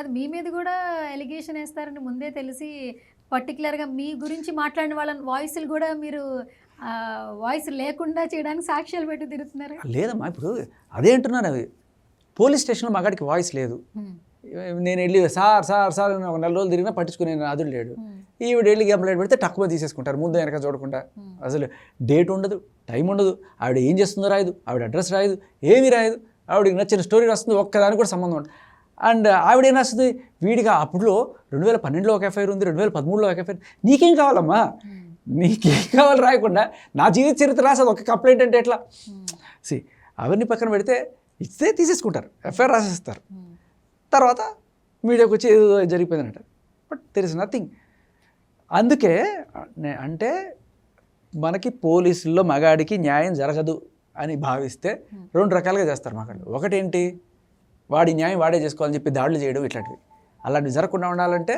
కాదు మీ మీద కూడా ఎలిగేషన్ వేస్తారని ముందే తెలిసి పర్టికులర్గా మీ గురించి మాట్లాడిన వాళ్ళ వాయిస్లు కూడా మీరు వాయిస్ లేకుండా చేయడానికి సాక్ష్యాలు పెట్టి తిరుగుతున్నారు. లేదమ్మా ఇప్పుడు అదే అంటున్నాను అవి. పోలీస్ స్టేషన్లో మగాడికి వాయిస్ లేదు. నేను వెళ్ళి సార్ సార్ సార్ ఒక నెల రోజులు తిరిగినా పట్టించుకునే అదుడు లేడు. ఈవిడ వెళ్ళి కంప్లైంట్ పెడితే తక్కువ తీసేసుకుంటారు ముందు వెనక చూడకుండా. అసలు డేట్ ఉండదు టైం ఉండదు. ఆవిడ ఏం చేస్తుందో రాయదు ఆవిడ అడ్రస్ రాయదు ఏమీ రాయదు. ఆవిడకి నచ్చిన స్టోరీ రాస్తుంది ఒక్కదానికి కూడా సంబంధం ఉండదు. అండ్ ఆవిడ ఏం రాస్తుంది? వీడిగా అప్పుడులో రెండు వేల పన్నెండులో ఒక ఎఫ్ఐఆర్ ఉంది రెండు వేల పదమూడులో ఒక ఎఫ్ఐఆర్. నీకేం కావాలమ్మా. నీకేం కావాలి రాయకుండా నా జీవిత చరిత్ర రాసేది ఒక కంప్లైంట్ అంటే ఎట్లా. సి అవన్నీ పక్కన పెడితే ఇస్తే తీసేసుకుంటారు ఎఫ్ఐఆర్ రాసేస్తారు. తర్వాత మీడియాకి వచ్చి ఏదో జరిగిపోయిందంటారు బట్ దెర్ ఇస్ నథింగ్ అందుకే అంటే మనకి పోలీసుల్లో మగాడికి న్యాయం జరగదు అని భావిస్తే రెండు రకాలుగా చేస్తారు మగాళ్ళు. ఒకటేంటి? వాడి న్యాయం వాడే చేసుకోవాలని చెప్పి దాడులు చేయడం ఇట్లాంటివి అలాంటివి జరగకుండా ఉండాలంటే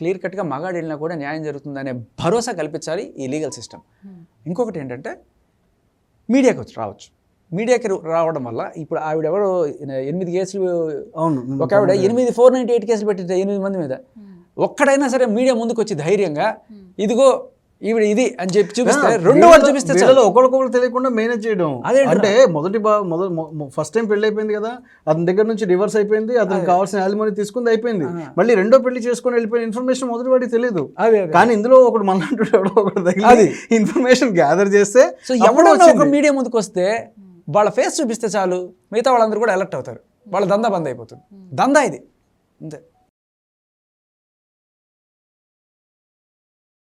క్లియర్ కట్గా మగాడు వెళ్ళినా కూడా న్యాయం జరుగుతుందనే భరోసా కల్పించాలి ఈ లీగల్ సిస్టమ్ హ్మ్. ఇంకొకటి ఏంటంటే మీడియాకి వచ్చి రావచ్చు మీడియాకి రావడం వల్ల ఇప్పుడు ఆవిడ ఎవరో ఎనిమిది కేసులు అవును ఒక ఆవిడ ఎనిమిది ఫోర్ నైంటీ ఎయిట్ కేసులు పెట్టింది ఎనిమిది మంది మీద హ్మ్. ఒక్కడైనా సరే మీడియా ముందుకు వచ్చి ధైర్యంగా Hmm. ఇదిగో ఈవిడ ఇది అని చెప్పి చూపిస్తే రెండు వాడు చూపిస్తే చాలు. ఒకరికొకరు తెలియకుండా మేనేజ్ చేయడం. అంటే మొదటి బా మొదటి ఫస్ట్ టైం పెళ్ళి అయిపోయింది కదా అతని దగ్గర నుంచి డివర్స్ అయిపోయింది అతనికి కావాల్సిన యాలిమనీ తీసుకుంది అయిపోయింది. మళ్ళీ రెండో పెళ్ళి చేసుకొని వెళ్ళిపోయిన ఇన్ఫర్మేషన్ మొదటి వాడికి తెలియదు కానీ ఇందులో ఒకడు మళ్ళీ ఎవడో ఒకటి ఇన్ఫర్మేషన్ గ్యాదర్ చేస్తే సో ఎవడన్నా ఒక. మీడియా ముందుకు వస్తే వాళ్ళ ఫేస్ చూపిస్తే చాలు మిగతా వాళ్ళందరూ కూడా అలర్ట్ అవుతారు. వాళ్ళ దందా బంద్ అయిపోతుంది. దందా ఇది. అంతే.